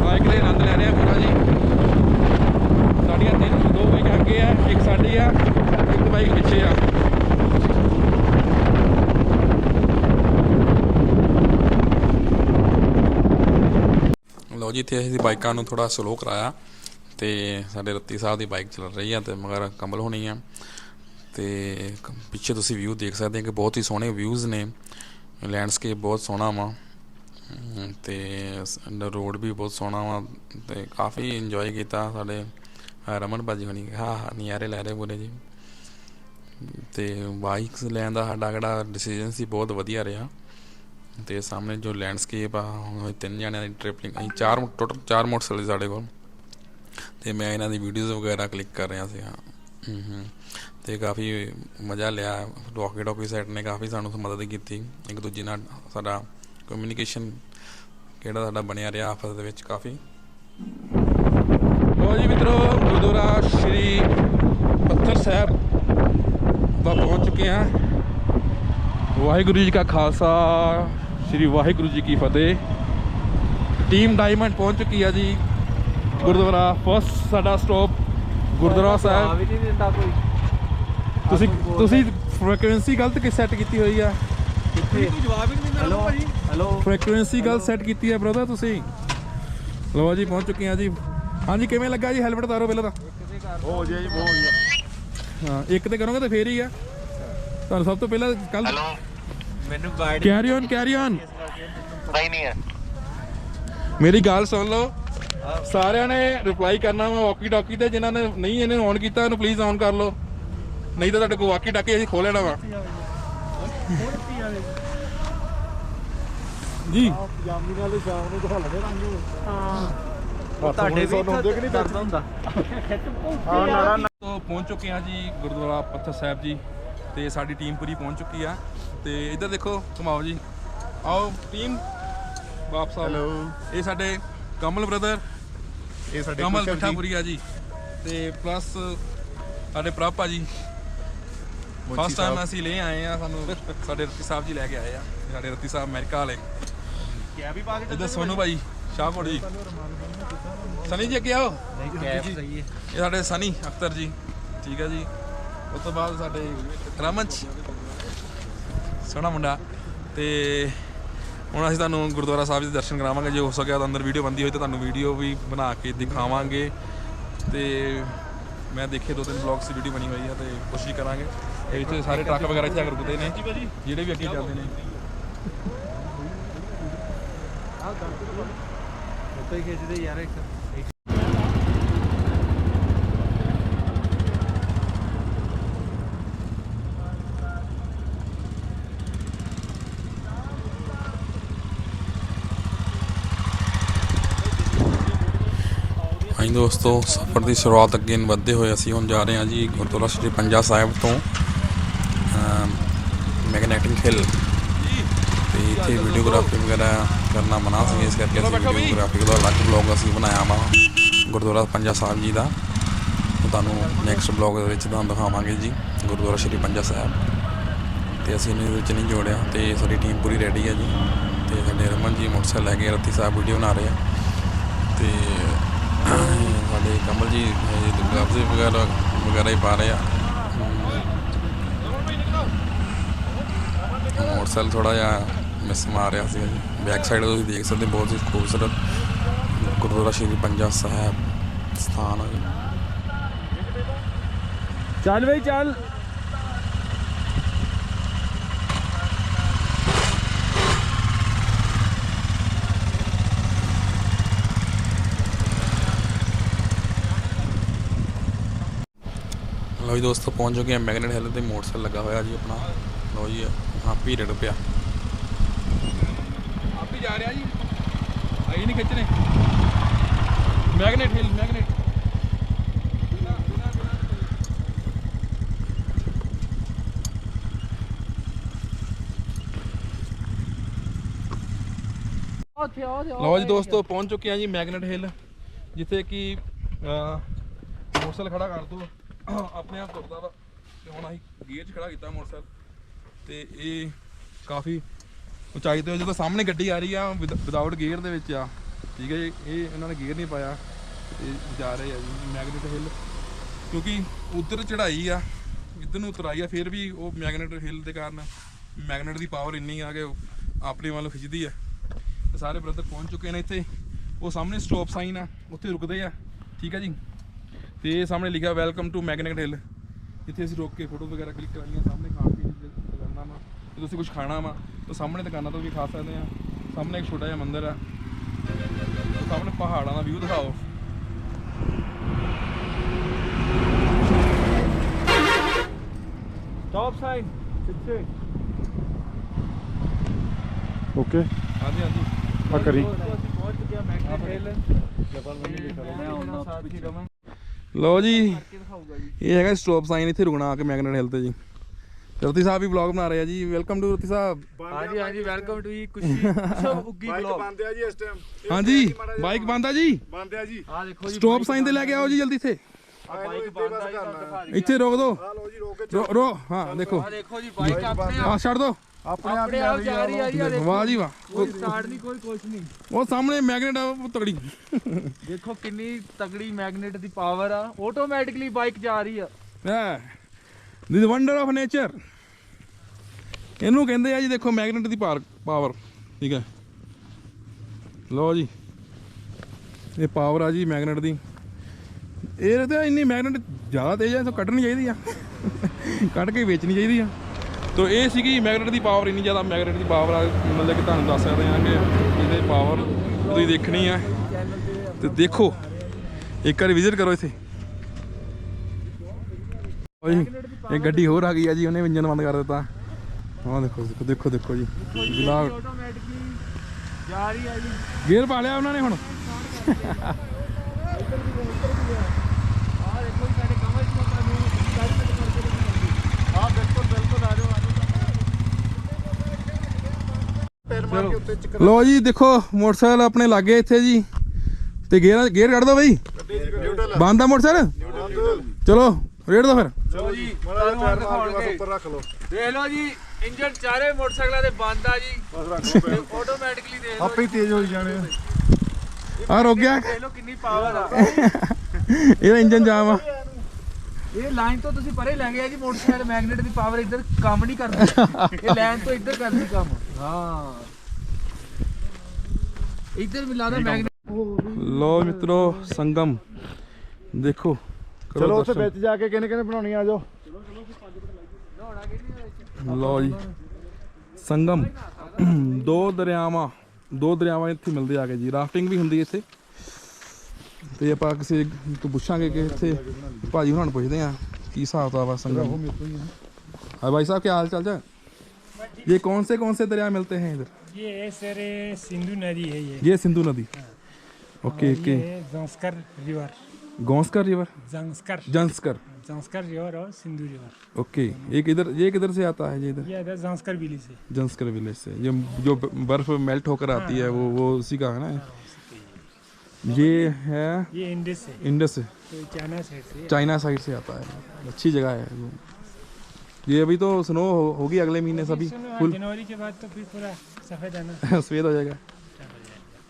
ਬਾਈਕ ਦੇ ਆਨੰਦ ਲੈ ਰਹੇ ਆ ਪੂਰਾ ਜੀ ਸਾਡੀਆਂ ਤਿੰਨ ਦੋ ਬਾਈਕ ਅੱਗੇ ਆ, ਇੱਕ ਸਾਡੀ ਆ, ਇੱਕ ਬਾਈਕ ਪਿੱਛੇ ਆ। ਲਓ ਜੀ, ਇੱਥੇ ਅਸੀਂ ਬਾਈਕਾਂ ਨੂੰ ਥੋੜਾ ਸਲੋ ਕਰਾਇਆ ਤੇ ਸਾਡੇ ਰੱਤੀ ਸਾਹਿਬ ਦੀ ਬਾਈਕ ਚੱਲ ਰਹੀ ਆ ਤੇ ਮਗਰ ਕਮਲ ਹੋਣੀ ਆ। ਤੇ ਪਿੱਛੇ ਤੁਸੀਂ ਵਿਊ ਦੇਖ ਸਕਦੇ ਹੋ ਕਿ ਬਹੁਤ ਹੀ ਸੋਹਣੇ ਵਿਊਜ਼ ਨੇ। ਲੈਂਡਸਕੇਪ ਬਹੁਤ ਸੋਹਣਾ ਵਾ। ਅਮ ਤੇ ਰੋਡ ਵੀ ਬਹੁਤ ਸੋਹਣਾ ਵਾ ਤੇ ਕਾਫੀ ਇੰਜੋਏ ਕੀਤਾ ਸਾਡੇ ਰਮਨ ਭਾਜੀ ਹੋਣੀ। ਹਾਂ ਹਾਂ, ਨਿਆਰੇ ਲੈ ਰਹੇ ਬੋਲੇ ਜੀ। ਤੇ ਬਾਈਕਸ ਲੈਣ ਦਾ ਸਾਡਾ ਕਿਹੜਾ ਡਿਸੀਜਨ ਸੀ, ਬਹੁਤ ਵਧੀਆ ਰਿਹਾ। ਤੇ ਸਾਹਮਣੇ ਜੋ ਲੈਂਡਸਕੇਪ ਆ, ਹੁਣ ਤਿੰਨ ਜਣਿਆਂ ਦੀ ਟ੍ਰਿਪਲਿੰਗ ਅਸੀਂ ਚਾਰ ਟੋਟਲ ਚਾਰ ਮੋਟਰਸਾਈਕਲ ਸਾਡੇ ਕੋਲ। ਤੇ ਮੈਂ ਇਹਨਾਂ ਦੀ ਵੀਡੀਓਜ਼ ਵਗੈਰਾ ਕਲਿੱਕ ਕਰ ਰਿਹਾ ਸੀ, ਹਾਂ। ਤੇ ਕਾਫੀ ਮਜ਼ਾ ਲਿਆ ਡੌਕੀ ਡੌਕੀ ਸਾਈਟ ਨੇ ਕਾਫੀ ਸਾਨੂੰ ਮਦਦ ਕੀਤੀ। ਇੱਕ ਦੂਜੇ ਨਾਲ ਸਾਡਾ ਕਮਿਊਨੀਕੇਸ਼ਨ ਕਿਹੜਾ ਸਾਡਾ ਬਣਿਆ ਰਿਹਾ, ਆਪਸ ਦੇ ਵਿੱਚ ਕਾਫੀ। ਲੋ ਜੀ ਮਿੱਤਰੋ ਗੁਰਦੁਆਰਾ ਸ਼੍ਰੀ ਪੱਥਰ ਸਾਹਿਬ ਦਾ ਪਹੁੰਚ ਚੁੱਕੇ ਹਾਂ। ਵਾਹਿਗੁਰੂ ਜੀ ਕਾ ਖਾਲਸਾ ਸ਼੍ਰੀ ਵਾਹਿਗੁਰੂ ਜੀ ਕੀ ਫਤਿਹ। ਟੀਮ ਡਾਇਮੰਡ ਪਹੁੰਚ ਚੁੱਕੀ ਆ ਜੀ। ਗੁਰਦੁਆਰਾ ਫਸਟ ਸਾਡਾ ਸਟਾਪ ਗੁਰਦੁਆਰਾ ਸਾਹਿਬ। ਤੁਸੀਂ ਤੁਸੀਂ ਫ੍ਰੀਕੁਐਂਸੀ ਗਲਤ ਕਿ ਸੈੱਟ ਕੀਤੀ ਹੋਈ ਆ? Hello hello. ਫ੍ਰੀਕੁਐਂਸੀ ਗਲਤ ਸੈੱਟ ਕੀਤੀ ਆ ਬ੍ਰਦਰ ਤੁਸੀਂ। ਲੋ ਜੀ ਪਹੁੰਚ ਚੁੱਕੇ ਆ ਜੀ। ਹਾਂਜੀ ਕਿਵੇਂ ਲੱਗਾ ਜੀ ਹੈਲਮਟ ਤਾਰੋ ਪਹਿਲਾਂ ਤਾਂ? ਹੋ ਜੇ ਜੀ ਹੋ ਹਾਂ ਇੱਕ ਤੇ ਕਰੋਗੇ ਤਾਂ ਫੇਰ ਹੀ ਆ। ਤੁਹਾਨੂੰ ਸਭ ਤੋਂ ਪਹਿਲਾਂ ਕੱਲ ਹੈਲੋ। ਮੈਨੂੰ guide carry on carry on ਨਹੀਂ ਨਹੀਂ ਹੈ। ਮੇਰੀ ਗੱਲ ਸੁਣ ਲਓ। ਸਾਰਿਆਂ ਨੇ ਰਿਪਲਾਈ ਕਰਨਾ ਵਾ ਵਾਕੀ ਟਾਕੀ ਤੇ ਜਿਨ੍ਹਾਂ ਨੇ ਨਹੀਂ ਇਹਨੇ ਔਨ ਕੀਤਾ ਇਹਨੂੰ ਪਲੀਜ਼ ਔਨ ਕਰ ਲਓ। ਨਹੀਂ ਤਾਂ ਤੁਹਾਡੇ ਕੋ ਵਾਕੀ ਟਾਕੀ ਅਸੀਂ ਖੋਲ ਲੈਣਾ ਵਾ। ਜੀ। ਪਜਾਮੀ ਨਾਲ ਸ਼ਾਮ ਨੂੰ ਦਿਖਾ ਲਵੇ ਰੰਗ। ਹਾਂ। ਤੁਹਾਡੇ ਵੀ ਕਰਦਾ ਹੁੰਦਾ ਤੋਂ ਪਹੁੰਚ ਚੁੱਕੇ ਹਾਂ ਜੀ ਗੁਰਦੁਆਰਾ ਪੱਥਰ ਸਾਹਿਬ ਜੀ ਤੇ ਸਾਡੀ ਟੀਮ ਪੂਰੀ ਪਹੁੰਚ ਚੁੱਕੀ ਆ ਤੇ ਇੱਧਰ ਦੇਖੋ ਘੁਮਾਓ ਜੀ। ਆਓ ਟੀਮ। ਵਾਪਸ ਆਓ। Hello. ਇਹ ਸਾਡੇ ਕਮਲ ਬ੍ਰਦਰ ਇਹ ਸਾਡੇ ਕਮਲ। ਪਿੱਠਾਪੁਰੀ ਆ ਜੀ। ਤੇ ਪਲੱਸ ਸਾਡੇ ਪ੍ਰਭ ਆ ਜੀ। ਫਸਟ ਟਾਈਮ ਅਸੀਂ ਲੈ ਆਏ ਆ ਸਾਨੂੰ ਸਾਡੇ ਰੱਤੀ ਸਾਹਿਬ ਜੀ ਲੈ ਕੇ ਆਏ ਆ ਸਾਡੇ ਰੱਤੀ ਸਾਹਿਬ ਅਮਰੀਕਾ ਵਾਲੇ। ਇੱਧਰ ਸੋਨੂ ਭਾਈ। ਸ਼ਾਹਕੋਟ ਜੀ। ਸਨੀ ਜੀ ਅੱਗੇ ਆਓ। ਕੈਪ ਸਹੀ ਹੈ। ਇਹ ਸਾਡੇ ਸਨੀ ਅਖਤਰ ਜੀ। ਠੀਕ ਹੈ ਜੀ। ਉਸ ਤੋਂ ਬਾਅਦ ਸਾਡੇ ਰਮਨ ਜੀ। ਸੋਹਣਾ ਮੁੰਡਾ। ਤੇ ਹੁਣ ਅਸੀਂ ਤੁਹਾਨੂੰ ਗੁਰਦੁਆਰਾ ਸਾਹਿਬ ਦੇ ਦਰਸ਼ਨ ਕਰਾਵਾਂਗੇ। ਜੇ ਹੋ ਸਕਿਆ ਤਾਂ ਅੰਦਰ ਵੀਡੀਓ ਬੰਦੀ ਹੋਈ ਤਾਂ ਤੁਹਾਨੂੰ ਵੀਡੀਓ ਵੀ ਬਣਾ ਕੇ ਦਿਖਾਵਾਂਗੇ। ਤੇ ਮੈਂ ਦੇਖੇ ਦੋ ਤਿੰਨ ਬਲੌਗਸ ਦੀ ਵੀਡੀਓ ਬਣੀ ਹੋਈ ਆ ਤੇ ਕੋਸ਼ਿਸ਼ ਕਰਾਂਗੇ। ਤੇ ਇੱਥੇ ਸਾਰੇ ਟਰੱਕ ਵਗੈਰਾ ਇੱਥੇ ਰੁਕਦੇ ਨੇ ਜਿਹੜੇ ਵੀ ਅੱਗੇ ਚੱਲਦੇ ਨੇ। ਉੱਤੋਂ ਹਾਂਜੀ ਦੋਸਤੋ, ਸਫ਼ਰ ਦੀ ਸ਼ੁਰੂਆਤ ਅੱਗੇ ਨੂੰ ਵਧਦੇ ਹੋਏ ਅਸੀਂ ਹੁਣ ਜਾ ਰਹੇ ਹਾਂ ਜੀ ਗੁਰਦੁਆਰਾ ਸ੍ਰੀ ਪੰਜਾ ਸਾਹਿਬ ਤੋਂ ਮੈਗਨੈਟਿਕ ਹਿੱਲ ਤੇ ਇੱਥੇ ਵੀਡੀਓਗ੍ਰਾਫੀ ਵਗੈਰਾ ਕਰਨਾ ਮਨਾ ਸੀ ਇਸ ਕਰਕੇ ਅਸੀਂ ਵੀਡੀਓਗ੍ਰਾਫੀ ਦਾ ਅਲੱਗ ਬਲੌਗ ਅਸੀਂ ਬਣਾਇਆ ਵਾ, ਗੁਰਦੁਆਰਾ ਪੰਜਾ ਸਾਹਿਬ ਜੀ ਦਾ। ਤੁਹਾਨੂੰ ਨੈਕਸਟ ਬਲੌਗ ਦੇ ਵਿੱਚ ਤੁਹਾਨੂੰ ਦਿਖਾਵਾਂਗੇ ਜੀ, ਗੁਰਦੁਆਰਾ ਸ੍ਰੀ ਪੰਜਾ ਸਾਹਿਬ। ਤੇ ਅਸੀਂ ਇਹਦੇ ਵਿੱਚ ਨਹੀਂ ਜੋੜਿਆ, ਤੇ ਸਾਡੀ ਟੀਮ ਪੂਰੀ ਰੈਡੀ ਹੈ ਜੀ। ਤੇ ਸਾਡੇ ਰਮਨ ਜੀ ਮੋਟਰਸਾਈਕਲ ਲੈ ਕੇ ਰੱਤੀ ਸਾਹਿਬ ਵੀਡੀਓ ਬਣਾ ਰਹੇ ਆ। ਤੇ ਸਾਡੇ ਕਮਲ ਜੀ ਗਲਵਜ਼ ਵਗੈਰਾ ਵਗੈਰਾ ਹੀ ਪਾ ਰਹੇ ਆ। ਮੋਟਰਸਾਈਕਲ ਥੋੜਾ ਜਿਹਾ ਮਿਸ ਰਿਹਾ ਸੀ ਜੀ। ਬੈਕ ਸਾਈਡ ਤੁਸੀਂ ਦੇਖ ਸਕਦੇ ਬਹੁਤ ਹੀ ਖੂਬਸੂਰਤ ਗੁਰਦੁਆਰਾ ਸ਼੍ਰੀ ਪੰਜਾ ਸਾਹਿਬ ਸਥਾਨ ਹੈ ਚੱਲ ਬਈ ਚੱਲ। ਲਓ ਜੀ ਦੋਸਤੋ ਪਹੁੰਚ ਚੁੱਕੇ ਹਾਂ ਮੈਗਨੇਟ ਹਿੱਲ ਤੇ ਮੋਟਰਸਾਈਕਲ ਲੱਗਾ ਹੋਇਆ ਜੀ ਆਪਣਾ। ਲਓ ਜੀ ਹਾਂ ਪੀਰੀਅਡ ਪਿਆ। ਜਾ ਰਿਹਾ ਜੀ। ਆਈ ਨਹੀਂ ਖਿੱਚਣੇ। ਮੈਗਨੇਟ ਹਿੱਲ, ਮੈਗਨੇਟ। ਲਓ ਜੀ ਦੋਸਤੋ, ਪਹੁੰਚ ਚੁੱਕੇ ਆ ਜੀ ਮੈਗਨੇਟ ਹਿੱਲ, ਜਿੱਥੇ ਕਿ ਮੋਟਰਸਾਈਕਲ ਖੜਾ ਕਰ ਦੋ। ਆਪਣੇ ਆਪ ਤੁਰਦਾ ਵਾ ਤੇ ਹੁਣ ਅਸੀਂ ਗੇਅਰ 'ਚ ਖੜਾ ਕੀਤਾ ਮੋਟਰਸਾਈਕਲ। ਤੇ ਇਹ ਕਾਫੀ ਉਚਾਈ ਤੇ ਜਦੋਂ ਸਾਹਮਣੇ ਗੱਡੀ ਆ ਰਹੀ ਆ ਵਿਦਆਊਟ ਗੇਅਰ ਦੇ ਵਿੱਚ ਆ। ਠੀਕ ਹੈ ਜੀ, ਇਹ ਇਹਨਾਂ ਨੇ ਗੇਅਰ ਨਹੀਂ ਪਾਇਆ। ਤੇ ਜਾ ਰਹੇ ਆ ਜੀ ਮੈਗਨੇਟ ਹਿੱਲ ਕਿਉਂਕਿ ਉਧਰ ਚੜ੍ਹਾਈ ਆ, ਇੱਧਰ ਨੂੰ ਉਤਰਾਈ ਆ, ਫਿਰ ਵੀ ਉਹ ਮੈਗਨੇਟ ਹਿੱਲ ਦੇ ਕਾਰਨ ਮੈਗਨੇਟ ਦੀ ਪਾਵਰ ਇੰਨੀ ਆ ਕਿ ਉਹ ਆਪਣੇ ਵੱਲ ਖਿੱਚਦੀ ਆ। ਤੇ ਸਾਰੇ ਬ੍ਰਦਰ ਪਹੁੰਚ ਚੁੱਕੇ ਨੇ ਇੱਥੇ। ਉਹ ਸਾਹਮਣੇ ਸਟਾਪ ਸਾਈਨ ਆ, ਉੱਥੇ ਰੁਕਦੇ ਆ। ਠੀਕ ਆ ਜੀ। ਤੇ ਇਹ ਸਾਹਮਣੇ ਲਿਖਿਆ ਵੈਲਕਮ ਟੂ ਮੈਗਨੇਟ ਹਿੱਲ ਜਿੱਥੇ ਅਸੀਂ ਰੁਕ ਕੇ ਫੋਟੋ ਵਗੈਰਾ ਕਲਿੱਕ ਕਰਾਈਆਂ, ਸਾਹਮਣੇ ਖਾਣ ਪੀਣ ਦੀ ਦੁਕਾਨਾਂ ਵਾ ਜੇ ਤੁਸੀਂ ਕੁਝ ਖਾਣਾ ਵਾ। ਤਾਂ ਸਾਹਮਣੇ ਦੁਕਾਨਾਂ ਤੋਂ ਵੀ ਖਾ ਸਕਦੇ ਆ ਸਾਹਮਣੇ ਇੱਕ ਛੋਟਾ ਜਿਹਾ ਮੰਦਿਰ ਆ। ਤੇ ਸਾਹਮਣੇ ਪਹਾੜਾਂ ਦਾ ਵਿਊ ਦਿਖਾਓ। ਸਟਾਪ ਸਾਈਨ ਪਿੱਛੇ। ਓਕੇ ਹਾਂਜੀ ਹਾਂਜੀ। ਆ ਕਰੀ। ਲਓ ਜੀ। ਇਹ ਹੈਗਾ ਸਟਾਪ ਸਾਈਨ ਇੱਥੇ ਰੁਕਣਾ ਆ ਕੇ ਮੈਗਨੇਟ ਹਿੱਲ ਤੇ ਜੀ। ਰਤੀ ਸਾਹਿਬ ਵੀ ਵਲੌਗ ਬਣਾ ਰਹੇ ਆ ਜੀ ਵੈਲਕਮ ਟੂ ਰਤੀ ਸਾਹਿਬ। ਹਾਂਜੀ ਹਾਂਜੀ ਵੈਲਕਮ ਟੂ ਜੀ ਖੁਸ਼ੀ ਉੱਗੀ ਬਲੌਗ ਬੰਦ ਆ ਜੀ ਇਸ ਟਾਈਮ ਹਾਂਜੀ ਬਾਈਕ ਬੰਦ ਆ ਜੀ? ਬੰਦ ਆ ਜੀ। ਆ ਦੇਖੋ ਜੀ ਸਟਾਪ ਸਾਈਨ ਤੇ ਲੈ ਕੇ ਆਓ ਜੀ ਜਲਦੀ ਇੱਥੇ। ਬਾਈਕ ਬੰਦ ਆ ਜੀ ਤੁਹਾਨੂੰ ਦਿਖਾ ਦਿੰਦੇ ਇੱਥੇ ਰੋਕ ਦਿਓ ਆ ਲਓ ਜੀ ਰੋਕ ਕੇ ਰੋ ਰੋ ਹਾਂ ਦੇਖੋ। ਆ ਦੇਖੋ ਜੀ ਬਾਈਕ ਆਪਣੇ ਆ। ਛੱਡ ਦਿਓ ਆਪਣੇ ਆਪ ਜਾ ਰਹੀ ਆ ਜੀ ਆ ਦੇਖੋ। ਵਾਹ ਜੀ ਵਾਹ। ਕੋਈ ਸਟਾਰਟ ਨਹੀਂ ਕੋਈ ਕੁਝ ਨਹੀਂ। ਉਹ ਸਾਹਮਣੇ ਮੈਗਨੇਟ ਆ ਉਹ ਤਗੜੀ ਦੇਖੋ ਕਿੰਨੀ ਤਗੜੀ ਮੈਗਨੇਟ ਦੀ ਪਾਵਰ ਆ। ਆਟੋਮੈਟਿਕਲੀ ਬਾਈਕ ਜਾ ਰਹੀ ਆ। ਹੈ। ਦਿਸ ਵੰਡਰ ਆਫ ਨੇਚਰ ਇਹਨੂੰ ਕਹਿੰਦੇ ਆ ਜੀ ਦੇਖੋ ਮੈਗਨੇਟ ਦੀ ਪਾਵਰ ਠੀਕ ਹੈ। ਲਓ ਜੀ। ਇਹ ਪਾਵਰ ਆ ਜੀ ਮੈਗਨੇਟ ਦੀ। ਇਹ ਤੇ ਇੰਨੀ ਮੈਗਨੇਟ ਜ਼ਿਆਦਾ ਤੇਜ਼ ਆ ਇਹ ਕੱਢਣੀ ਚਾਹੀਦੀ ਆ। ਕੱਢ ਕੇ ਵੇਚਣੀ ਚਾਹੀਦੀ ਆ। ਤੋ ਇਹ ਸੀਗੀ ਮੈਗਨੇਟ ਦੀ ਪਾਵਰ ਇੰਨੀ ਜ਼ਿਆਦਾ ਮੈਗਨੇਟ ਦੀ ਪਾਵਰ ਆ। ਮਤਲਬ ਕਿ ਤੁਹਾਨੂੰ ਦੱਸ ਸਕਦੇ ਹਾਂ ਕਿ ਇਹਦੇ ਪਾਵਰ ਤੁਸੀਂ ਦੇਖਣੀ ਆ। ਤੇ ਦੇਖੋ, ਇੱਕ ਵਾਰੀ ਵਿਜ਼ਿਟ ਕਰੋ ਇੱਥੇ। ਓਏ ਇਹ ਗੱਡੀ ਹੋਰ ਆ ਗਈ ਆ ਜੀ, ਉਹਨੇ ਇੰਜਨ ਬੰਦ ਕਰ ਦਿੱਤਾ। ਆਹ ਦੇਖੋ ਦੇਖੋ ਦੇਖੋ ਦੇਖੋ ਜੀ। ਆਟੋਮੈਟਿਕਲੀ ਜਾ ਰਹੀ ਆ ਜੀ। ਗੇਅਰ ਪਾ ਲਿਆ ਉਹਨਾਂ ਨੇ ਹੁਣ। ਦੇਖੋ ਜੀ ਦੇਖੋ ਮੋਟਰਸਾਈਕਲ ਆਪਣੇ ਲੱਗੇ ਇੱਥੇ ਜੀ। ਤੇ ਗੇਅਰ ਗੇਅਰ ਕੱਢ ਦੋ ਬਈ। ਬੰਦ ਆ ਮੋਟਰਸਾਈਕਲ? ਚਲੋ ਰੇਡ ਦੋ ਫਿਰ। ਲਓ ਜੀ ਮਾੜਾ ਪੈਰ ਮਾਰ ਕੇ ਬਸ ਉੱਪਰ ਰੱਖ ਲਓ। ਦੇਖ ਲਓ ਜੀ ਇੰਜਨ ਚਾਰੇ ਮੋਟਰਸਾਈਕਲਾਂ ਦੇ ਬੰਦ ਆ ਜੀ। ਆਟੋਮੈਟਿਕਲੀ ਦੇਖ ਲਓ। ਆਪੇ ਹੀ ਤੇਜ਼ ਹੋਈ ਜਾਣੇ ਆ। ਰੁਕ ਗਿਆ। ਦੇਖ ਲਓ ਕਿੰਨੀ ਪਾਵਰ ਆ। ਇਹਦਾ ਇੰਜਨ ਜਾਮ ਆ। ਇਹ ਲਾਈਨ ਤੋਂ ਤੁਸੀਂ ਪਰੇ ਲੈ ਗਏ ਆ ਜੀ ਮੋਟਰਸਾਈਕਲ ਮੈਗਨੇਟ ਦੀ ਪਾਵਰ ਇੱਧਰ ਕੰਮ ਨਹੀਂ ਕਰਦੀ। ਇਹ ਲਾਈਨ ਤੋਂ ਇੱਧਰ ਕਰਦੀ ਕੰਮ। ਹਾਂ। ਇੱਧਰ ਮਿਲਾਦਾ ਮੈਗਨੇਟ ਲਓ ਮਿੱਤਰੋ ਸੰਗਮ। ਦੇਖੋ। ਚਲੋ ਉੱਥੇ। ਵਿੱਚ ਜਾ ਕੇ ਕਿਹਨੇ ਕਿਹਨੇ ਬਣਾਉਣੀ ਆ ਜਾਓ ਲਓ ਜੀ ਸੰਗਮ ਦੋ ਦਰਿਆਵਾਂ ਦੋ ਦਰਿਆਵਾਂ ਇੱਥੇ ਮਿਲਦੇ ਆ ਕੇ ਜੀ ਰਾਫਟਿੰਗ ਵੀ ਹੁੰਦੀ ਹੈ ਇੱਥੇ ਤੇ ਆਪਾਂ ਕਿਸੇ ਤੋਂ ਪੁੱਛਾਂਗੇ ਕਿ ਇੱਥੇ ਭਾਜੀ ਹੁਣਾਂ ਨੂੰ ਪੁੱਛਦੇ ਆ ਕੀ ਹਿਸਾਬ ਕਿਤਾਬ ਆ संगम हाँ भाई साहब क्या हाल चाल है ये कौन से कौन से दरिया मिलते हैं इधर ये है सर ये सिंधु नदी है ये ये सिंधु नदी ओके और ओके ये है Zanskar river गौंसकर river Zanskar जंसकर Zanskar river और सिंधु रिवर ओके ये किधर ये किधर से आता है? ये इधर। ये इधर जंस्कर विली से। जंसकर विलेज से। ये जो बर्फ़ मेल्ट होकर आती है वो वो उसी का है ना? ये है ये इंडस से। इंडस से। चाइना साइड से। चाइना साइड से आता है। अच्छी जगह है। ये अभी तो स्नो होगी अगले महीने सभी। जनवरी के बाद तो फिर पूरा सफ़ेद आना सफ़ेद हो जाएगा।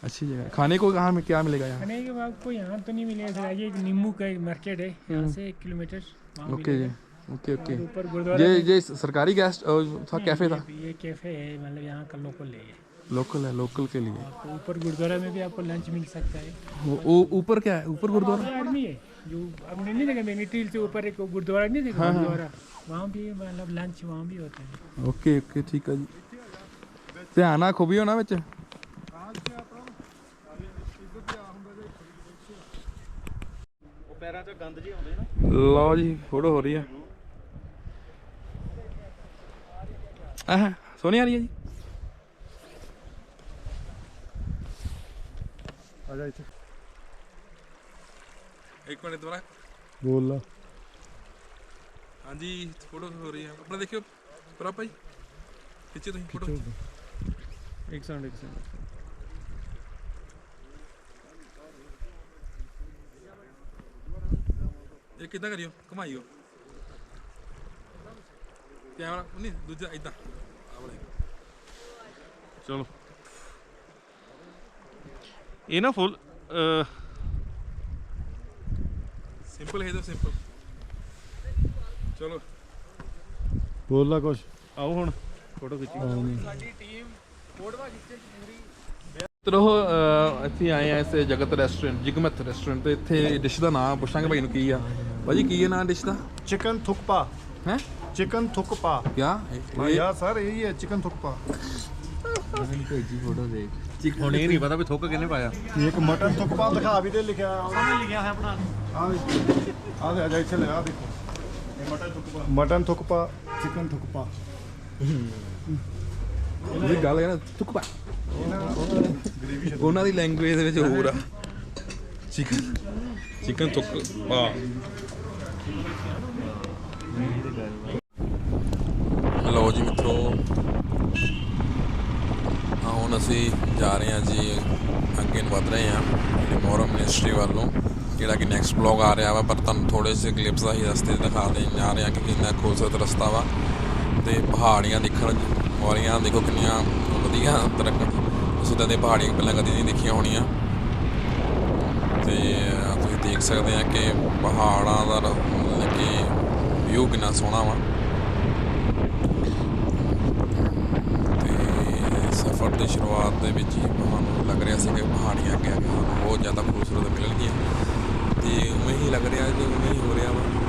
अच्छी जगह है। खाने को कहाँ में क्या मिलेगा यहाँ खाने के बाद आपको यहाँ तो नहीं मिलेगा सर आगे एक नींबू का एक मार्केट है यहाँ से एक किलोमीटर वहाँ ओके जी मिलेगा। ओके ओके और ऊपर गुरुद्वारा ये में- ये सरकारी गेस्ट था कैफे था ये- ये कैफे है मतलब यहाँ का लोकल है ये। लोकल है लोकल के लिए आपको ऊपर गुरुद्वारा में भी आपको लंच मिल सकता है वो- वो ऊपर क्या है ऊपर गुरुद्वारा ये आदमी है जो आपने नहीं देखा मैंने टील से ऊपर एक गुरुद्वारा नहीं देखा गुरुद्वारा वहाँ भी मतलब लंच वहाँ भी होता है ਓਕੇ ਓਕੇ ਠੀਕ ਆ ਜੀ ਧਿਆਨ ਨਾਲ ਖੁਬਿਓ ਨਾ ਵਿੱਚ ਲਓ ਜੀ ਫੋਟੋ ਹੋ ਰਹੀ ਆ। ਆਹ ਸੋਹਣੀ ਆ ਰਹੀ ਹੈ ਜੀ। ਆ ਜਾ ਇੱਥੇ। ਇੱਕ ਮਿੰਟ ਦੁਬਾਰਾ। ਬੋਲ ਲਾ। ਹਾਂਜੀ ਫੋਟੋ ਹੋ ਰਹੀ ਹੈ ਆਪਣਾ ਦੇਖਿਓ। ਪ੍ਰਭ ਭਾਈ ਖਿੱਚੋ ਤੁਸੀਂ ਫੋਟੋ। ਇੱਕ ਸੈਕਿੰਡ ਇੱਕ ਸੈਕਿੰਡ। ਇਹ ਕਿੱਦਾਂ ਕਰਿਓ? ਘਮਾਈਓ। ਕੈਮਰਾ ਨਹੀਂ ਦੂਜਾ ਇਦਾਂ। ਆ ਵਾਲੇ ਚਲੋ। ਇਹ ਨਾ ਫੁੱਲ ਸਿੰਪਲ ਹੈ ਤਾਂ ਸਿੰਪਲ ਚਲੋ। ਬੋਲ ਲਾ ਕੁਛ। ਆਓ ਹੁਣ ਫੋਟੋ ਖਿੱਚੀ। ਤਰੋ ਇੱਥੇ ਆਏ ਆ ਇਸੇ ਜਗਤ ਰੈਸਟੋਰੈਂਟ ਜਿਗਮਤ ਰੈਸਟੋਰੈਂਟ ਤੇ ਇੱਥੇ ਡਿਸ਼ ਦਾ ਨਾਮ ਪੁੱਛਾਂਗੇ ਭਾਈ ਨੂੰ ਕੀ ਆ। ਭਾਜੀ ਕੀ ਹੈ ਨਾਮ ਡਿਸ਼ ਦਾ? ਚਿਕਨ ਥੁਕਪਾ ਹੈ? ਚਿਕਨ ਥੁਕਪਾ ਕਿਆ? ਯਾ ਸਰ ਇਹੀ ਹੈ ਚਿਕਨ ਥੁਕਪਾ ਹੁਣ ਇਹ ਨਹੀਂ ਪਤਾ ਵੀ ਥੁੱਕ ਕਿਹਨੇ ਪਾਇਆ। ਇੱਕ ਮਟਨ ਥੁਕਪਾ ਦਿਖਾ ਵੀ ਤੇ ਲਿਖਿਆ। ਉਹਨੇ ਲਿਖਿਆ ਹੈ ਆਪਣਾ। ਆ ਆ ਦੇ ਆ ਜਾ ਇੱਥੇ ਲਗਾ ਦੇਖੋ। ਇਹ mutton thukpa mutton thukpa chicken thukpa ਇਹ ਗੱਲ ਹੈ ਨਾ ਤੁਕਪਾ ਉਹਨਾਂ ਦੀ ਲੈਂਗੁਏਜ ਦੇ ਵਿੱਚ ਹੋਰ ਆ। ਚਿਕਨ ਚਿਕਨ ਤੁਕਪਾ ਲਓ ਜੀ ਮਿੱਤਰੋ ਹੁਣ ਅਸੀਂ ਜਾ ਰਹੇ ਹਾਂ ਜੀ, ਅੱਗੇ ਨੂੰ ਵਧ ਰਹੇ ਹਾਂ ਮੋਰਮ ਮਿਨਿਸਟਰੀ ਵੱਲੋਂ, ਜਿਹੜਾ ਕਿ ਨੈਕਸਟ ਬਲੌਗ ਆ ਰਿਹਾ ਵਾ, ਪਰ ਤੁਹਾਨੂੰ ਥੋੜੇ ਜਿਹੇ ਕਲਿੱਪਸ ਦਾ ਹੀ ਰਸਤੇ ਦਿਖਾ ਦੇਣ ਜਾ ਰਹੇ ਹਾਂ ਕਿ ਕਿੰਨਾ ਖੂਬਸੂਰਤ ਰਸਤਾ ਵਾ ਤੇ ਪਹਾੜੀਆਂ ਦੇਖਣ ਵਾਲੀਆਂ ਦੇਖੋ ਕਿੰਨੀਆਂ ਵਧੀਆ ਤਰੱਕ ਤੁਸੀਂ ਤਾਂ ਦੇ ਪਹਾੜੀਆਂ ਪਹਿਲਾਂ ਕਦੀ ਨਹੀਂ ਦੇਖੀਆਂ ਹੋਣੀਆਂ। ਤੇ ਤੁਸੀਂ ਦੇਖ ਸਕਦੇ ਆ ਕਿ ਪਹਾੜਾਂ ਦਾ ਰ- ਕਿ ਵਿਊ ਕਿੰਨਾ ਸੋਹਣਾ ਵਾ ਤੇ ਸਫ਼ਰ ਦੀ ਸ਼ੁਰੂਆਤ ਦੇ ਵਿੱਚ ਹੀ ਤੁਹਾਨੂੰ ਲੱਗ ਰਿਹਾ ਸੀ ਕਿ ਪਹਾੜੀਆਂ ਅੱਗੇ ਅੱਗੇ ਸਾਨੂੰ ਬਹੁਤ ਜ਼ਿਆਦਾ ਖੂਬਸੂਰਤ ਮਿਲਣਗੀਆਂ। ਤੇ ਉਵੇਂ ਹੀ ਲੱਗ ਰਿਹਾ ਜੀ ਉਵੇਂ ਹੀ ਹੋ ਰਿਹਾ ਵਾ।